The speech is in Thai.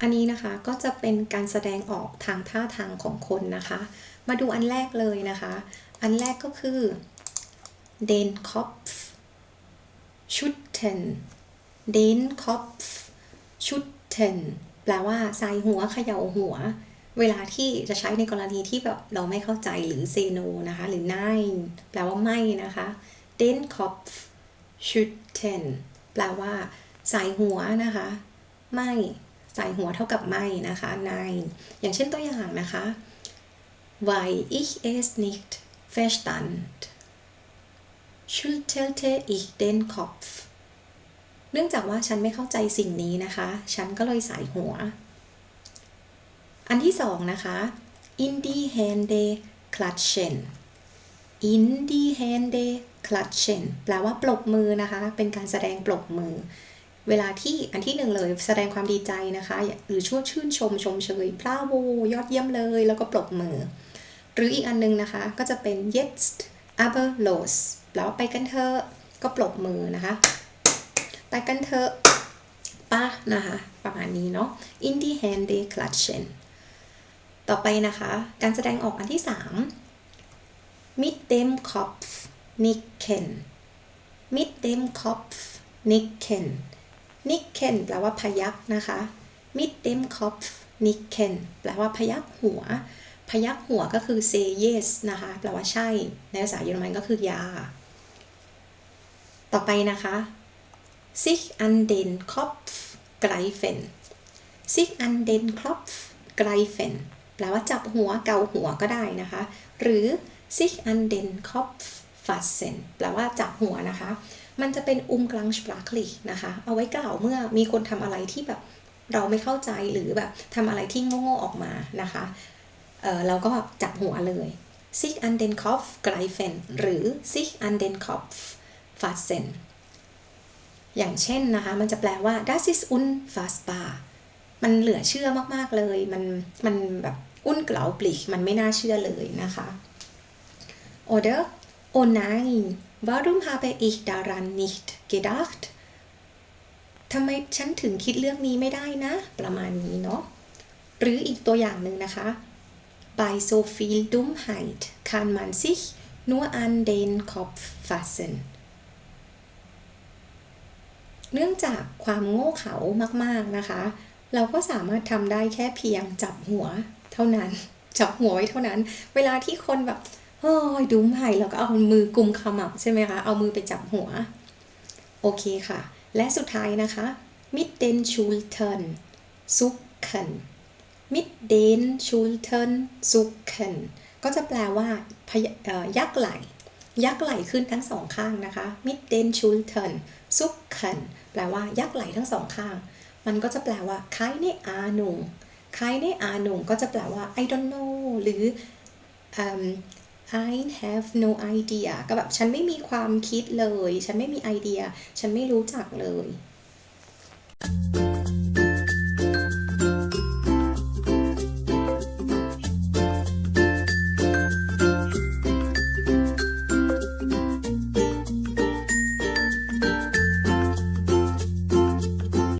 อันนี้นะคะก็จะเป็นการแสดงออกทางท่าทางของคนนะคะ มาดูอันแรกเลยนะคะ อันแรกก็คือ den Kopf schütteln den Kopf schütteln แปลว่าใสายหัวเขย่าหัว เวลาที่จะใช้ในกรณีที่แบบเราไม่เข้าใจหรือ say no นะคะ หรือ nein แปลว่าไม่นะคะ den Kopf schütteln แปลว่าใสายหัวนะคะ ไม่ สายหัวเท่ากับไม่นะคะ nein อย่างเช่นตัวอย่างนะคะ weil ich es nicht verstand schüttelte ich den Kopf เนื่องจากว่าฉันไม่เข้าใจสิ่งนี้นะคะ ฉันก็เลยสายหัว อันที่สองนะคะ in die Hände klatschen in die Hände klatschen แปลว่าปรบมือนะคะ เป็นการแสดงปรบมือ เวลาที่อันที่หนึ่งเลยแสดงความดีใจนะคะ หรือช่วชื่นชมชมเชยพราโวยอดเยี่ยมเลย แล้วก็ปรบมือ หรืออีกอันนึงนะคะ ก็จะเป็น jetzt aber los แปลว่าไปกันเถอะก็ปรบมือนะคะ ไปกันเถอะป้านะคะ ประมาณนี้เนาะ in die Hände klatschen ต่อไปนะคะ การแสดงออกอันที่ 3 mit dem Kopf nicken mit dem Kopf nicken nicken แปลว่าพยักนะคะ mit dem Kopf nicken แปลว่าพยักหัว พยักหัวก็คือ say yes นะคะ แปลว่าใช่ ในภาษาเยอรมันก็คือยา ต่อไปนะคะ sich an den Kopf greifen sich an den Kopf greifen แปลว่าจับหัวเกาหัวก็ได้นะคะ หรือ sich an den Kopf fassen แปลว่าจับหัวนะคะ มันจะเป็น umgangssprachlich นะคะ เอาไว้กล่าวเมื่อมีคนทำอะไรที่แบบเราไม่เข้าใจหรือแบบทำอะไรที่โง่ๆออกมานะคะ เออเราก็จับหัวเลย sich an den Kopf greifen หรือ sich an den Kopf fassen อย่างเช่นนะคะ มันจะแปลว่า das ist unfassbar มันเหลือเชื่อมากๆเลย มันมันแบบ unglaublich มันไม่น่าเชื่อเลยนะคะ oder oh nein warum habe ich daran nicht gedacht ทำไมฉันถึงคิดเรื่องนี้ไม่ได้นะ ประมาณนี้เนาะ หรืออีกตัวอย่างหนึ่งนะคะ Bei so viel Dummheit kann man sich nur an den Kopf fassen เนื่องจากความโง่เขลามากๆนะคะ เราก็สามารถทำได้แค่เพียงจับหัวเท่านั้น จับหัวไว้เท่านั้น เวลาที่คนแบบ โอ้ยดุมไห่เราก็เอามือกุมขมับใช่ไหมคะเอามือไปจับหัว โอเคค่ะ และสุดท้ายนะคะ mit den Schultern zucken mit den Schultern zucken ก็จะแปลว่าพย,ยักไหลยักไหลขึ้นทั้งสองข้างนะคะ mit den Schultern zucken แปลว่ายักไหลทั้งสองข้าง มันก็จะแปลว่า keine Ahnung keine Ahnung ก็จะแปลว่า I don't know หรืออ I have no idea ก็แบบฉันไม่มีความคิดเลย ฉันไม่มีไอเดีย ฉันไม่รู้จักเลย